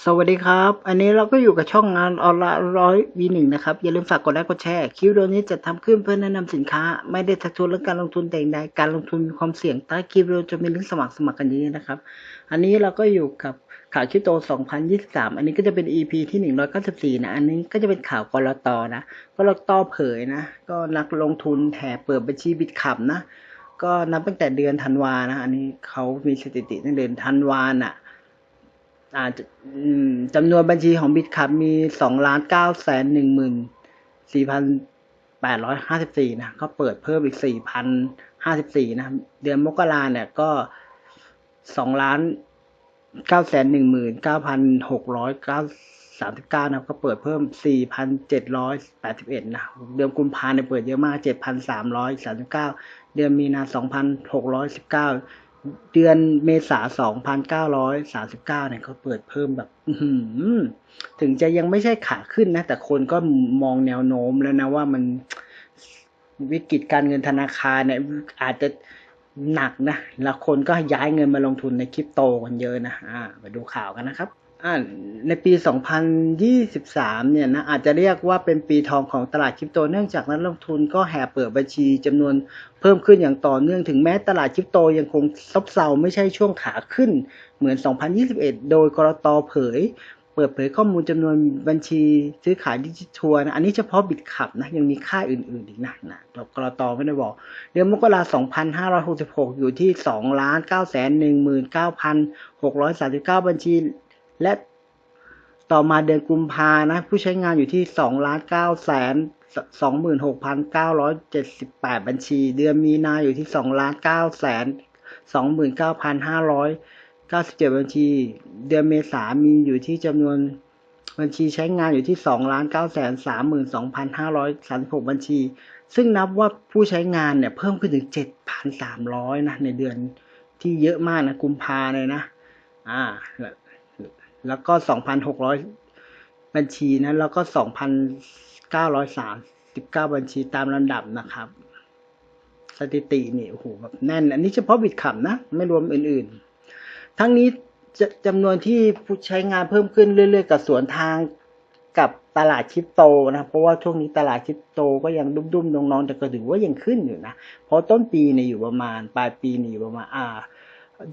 สวัสดีครับ อันนี้เราก็อยู่กับช่องงานออนไลน์ร้อยวีหนึ่งนะครับ อย่าลืมฝากกดไลค์กดแชร์คลิปวิดีโอนี้จะทำขึ้นเพื่อแนะนำสินค้า ไม่ได้ทักชวนเรื่องการลงทุนแต่ใดการลงทุนมีความเสี่ยงใต้คลิปวิดีโอจะมีลิงก์สมัครสมัครกันเยอะนะครับ อันนี้เราก็อยู่กับข่าวคริปโต 2023 อันนี้ก็จะเป็น EP ที่ 194 นะ อันนี้ก็จะเป็นข่าวกรตนะกรตเผยนะ ก็นักลงทุนแห่เปิดบัญชีบิตคับนะ ก็นับตั้งแต่เดือนธันวานะ อันนี้เขามีสถิติตั้งเดือนธันวานะ่ะ จำนวนบัญชีของบิตคับมีสองล้านเก้าแสนหนึ่งหมื่นสี่พันแปดร้อยห้าสิบสี่นะก็เปิดเพิ่มอีกสี่พันห้าสิบสี่นะเดือนมกราเนี่ยก็สองล้านเก้าแสนหนึ่งหมื่นเก้าพันหกร้อยเก้าสามสิบเก้านะก็เปิดเพิ่มสี่พันเจ็ดร้อยแปดสิบเอ็ดนะเดือนกุมภาเนี่ยเปิดเยอะมากเจ็ดพันสามร้อยสามสิบเก้าเดือนมีนาสองพันหกร้อยสิบเก้า เดือนเมษาสองพันเก้าร้อยสาสิบเก้าเนี่ยเขาเปิดเพิ่มแบบถึงจะยังไม่ใช่ขาขึ้นนะ แต่คนก็มองแนวโน้มแล้วนะว่ามันวิกฤตการเงินธนาคารเนี่ยอาจจะหนักนะ แล้วคนก็ย้ายเงินมาลงทุนในคริปโตกันเยอะนะ อ่าไปดูข่าวกันนะครับ ในปี 2023 เนี่ยนะอาจจะเรียกว่าเป็นปีทองของตลาดคริปโต เนื่องจากนักลงทุนก็แห่เปิดบัญชีจำนวนเพิ่มขึ้นอย่างต่อเนื่องถึงแม้ตลาดคริปโตยังคงซบเซาไม่ใช่ช่วงขาขึ้นเหมือน 2021 โดยกรตเผย เปิดเผยข้อมูลจำนวนบัญชีซื้อขายดิจิทัลนะอันนี้เฉพาะบิตคับนะยังมีค่าอื่นๆอีกหนะนะกรตไม่ได้บอก เดือนมกราคม 2566 อยู่ที่2ล้าน9แสน19,639 บัญชี และต่อมาเดือนกุมภานะ ผู้ใช้งานอยู่ที่2ล้าน9แสน26,978บัญชี เดือนมีนาอยู่ที่2ล้าน9แสน29,597บัญชี เดือนเมษามีอยู่ที่จำนวนบัญชีใช้งานอยู่ที่2ล้าน9แสน32,536บัญชี ซึ่งนับว่าผู้ใช้งานเนี่ยเพิ่มขึ้นถึง7,300นะในเดือนที่เยอะมากนะกุมภาเลยนะ อ่า แล้วก็2,600บัญชีนะแล้วก็2,939บัญชีตามลำดับนะครับ สถิตินี่โอ้โหแบบแน่น อันนี้เฉพาะบิตคับนะ ไม่รวมอื่นๆ ทั้งนี้จะจำนวนที่ผู้ใช้งานเพิ่มขึ้นเรื่อยๆ กับสวนทางกับตลาดคริปโตนะเพราะว่าช่วงนี้ตลาดคริปโตก็ยังดุ้มๆน้องๆแต่ก็ถือว่ายังขึ้นอยู่นะเพราะต้นปีเนี่ยอยู่ประมาณปลายปีนี่อยู่ประมาณอ่า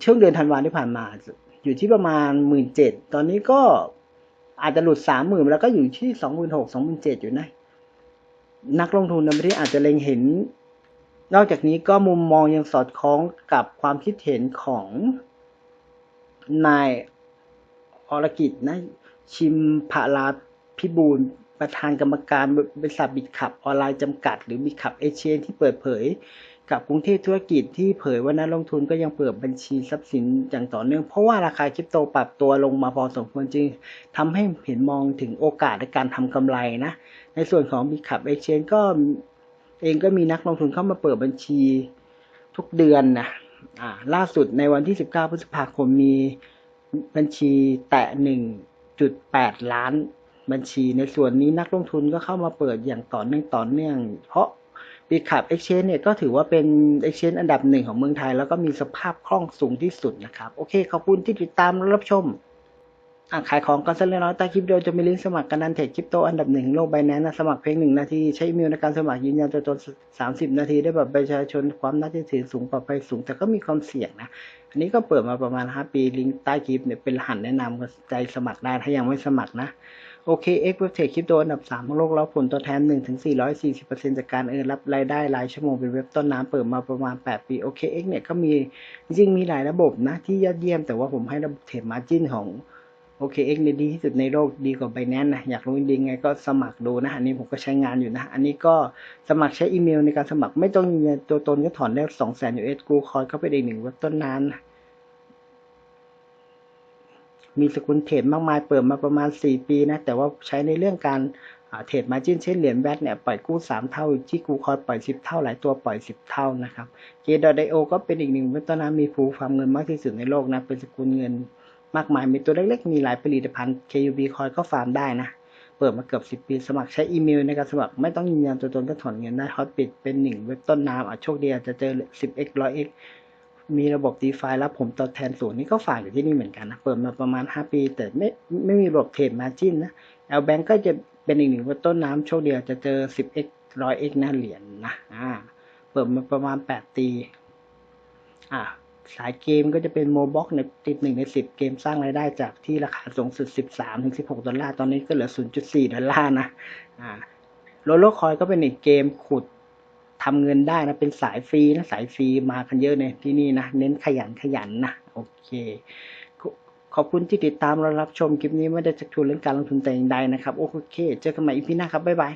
ช่วงเดือนธันวาที่ผ่านมา อยู่ที่ประมาณหมื่นเจ็ดตอนนี้ก็อาจจะหลุดสามหมื่นแล้วก็อยู่ที่สองหมื่นหกสองหมื่นเจ็ดอยู่นะ นักลงทุนในประเทศอาจจะเล็งเห็น นอกจากนี้ก็มุมมองยังสอดคล้องกับความคิดเห็นของนายอรกิจนะ ชิมพาลาพิบูลประธานกรรมการบริษัทบิตคับออนไลน์จำกัด หรือบิตคับเอเชียที่เปิดเผย กับกรุงเทพธุรกิจที่เผยว่านักลงทุนก็ยังเปิดบัญชีทรัพย์สินอย่างต่อเนื่อง เพราะว่าราคาคริปโตปรับตัวลงมาพอสมควรจึงทำให้เห็นมองถึงโอกาสในการทำกำไรนะ ในส่วนของ b i t c u p Exchange ก็เองก็มีนักลงทุนเข้ามาเปิดบัญชีทุกเดือนนะอ่าล่าสุดในวันที่ 19 พฤษภาคมมีบัญชีแตะ 1.8 ล้านบัญชี ในส่วนนี้นักลงทุนก็เข้ามาเปิดอย่างต่อเนื่องต่อเนื่อง เพราะ b i t c u p Exchange เนี่ยก็ถือว่าเป็น Exchange อันดับหนึ่งของเมืองไทย แล้วก็มีสภาพคล่องสูงที่สุดนะครับ โอเค ขอบคุณที่ติดตามรับชม อะขายของกันสักเล็กน้อยใต้คลิปวิดีโอจะมีลิงก์สมัครกันนันเทรดคริปโตอันดับหนึ่งโลกไบแนนนะสมัครเพียงหนึ่งนาที ใช้อีเมลในการสมัครยืนยันตัวตนสามสิบนาที ได้แบบประชาชนความน่าเชื่อถือสูงปลอดภัยสูงแต่ก็มีความเสี่ยงนะ อันนี้ก็เปิดมาประมาณห้าปีลิงก์ใต้คลิปเนี่ยเป็นรหัสแนะนำใจสมัครได้ถ้ายังไม่สมัครนะโอเค X Web Trade คริปโตอันดับ 3 ของโลกรับผลตัวแทน1ถึง440%จากการเอินรับรายได้รายชั่วโมงเป็นเว็บต้นน้ำเปิดมาประมาณ 8 ปี โอเค X เนี่ยก็มีจริงมีหลายระบบนะที่ยอดเยี่ยมแต่ว่าผมให้ระบบเทรดมาร์จิ้นของ โอเค X เนี่ยดีที่สุดในโลกดีกว่า Binance นะอยากรู้จริงๆไงก็สมัครดูนะ อันนี้ผมก็ใช้งานอยู่นะ อันนี้ก็สมัครใช้อีเมลในการสมัครไม่ต้องยืนยันตัวตนก็ถอนได้2 0 0 0 0 0 US กูคอยก็เป็นอีกหนึ่งเว็บต้นนั้นมีสกุลเทรดมากมายเปิดมาประมาณ 4 ปีนะ แต่ว่าใช้ในเรื่องการเทรดมาจิ้นเช่นเหรียญแวดเนี่ยปล่อยกู้ 3 เท่าที่กูคอยปล่อย 10 เท่าหลายตัวปล่อย 10 เท่านะครับ J.io ก็เป็นอีกหนึ่งเว็บต้นน้ำมีฟูฟาร์มเงินมากที่สุดในโลกนะ เป็นสกุลเงิน มากมายมีตัวเล็กๆ มีหลายผลิตภัณฑ์ KUB คอยก็ฟาร์มได้นะ เปิดมาเกือบ 10 ปี สมัครใช้อีเมลในการสมัคร ไม่ต้องยืนยันตัวตนก็ถอนเงินได้ฮอตปิดเป็นหนึ่งเว็บต้นน้ำอะโชคดีอาจจะเจอ 10x 100x มีระบบ DeFi รับผมตอบแทนสูงนี่ก็ฝากอยู่ที่นี่เหมือนกันนะ เปิดมาประมาณ 5 ปี แต่ไม่ไม่มีระบบเทรดมาจินนะ L Bank ก็จะเป็นอีกหนึ่งเว่าต้นน้ำโชคเดียวจะเจอ 10x 100x นะเหรียญนะอ่าเปิดมาประมาณ 8 ปีอ่า สายเกมก็จะเป็นโมบ็อกในติดหนึ่งในสิบเกมสร้างรายได้จากที่ราคาสูงสุด 13ถึง16 ดอลลาร์ ตอนนี้ก็เหลือ 0.4 ดอลลาร์นะอ่าโลโลคอยก็เป็นอีกเกมขุดทำเงินได้นะ เป็นสายฟรีนะ สายฟรีมากันเยอะเนี่ยที่นี่นะ เน้นขยันขยันนะ โอเคขอบคุณที่ติดตามรับชมคลิปนี้ไม่ได้จะชวนเรื่องการลงทุนแต่อย่างใดนะครับ โอเค เจอกันใหม่อีพีหน้าครับ บ๊ายบาย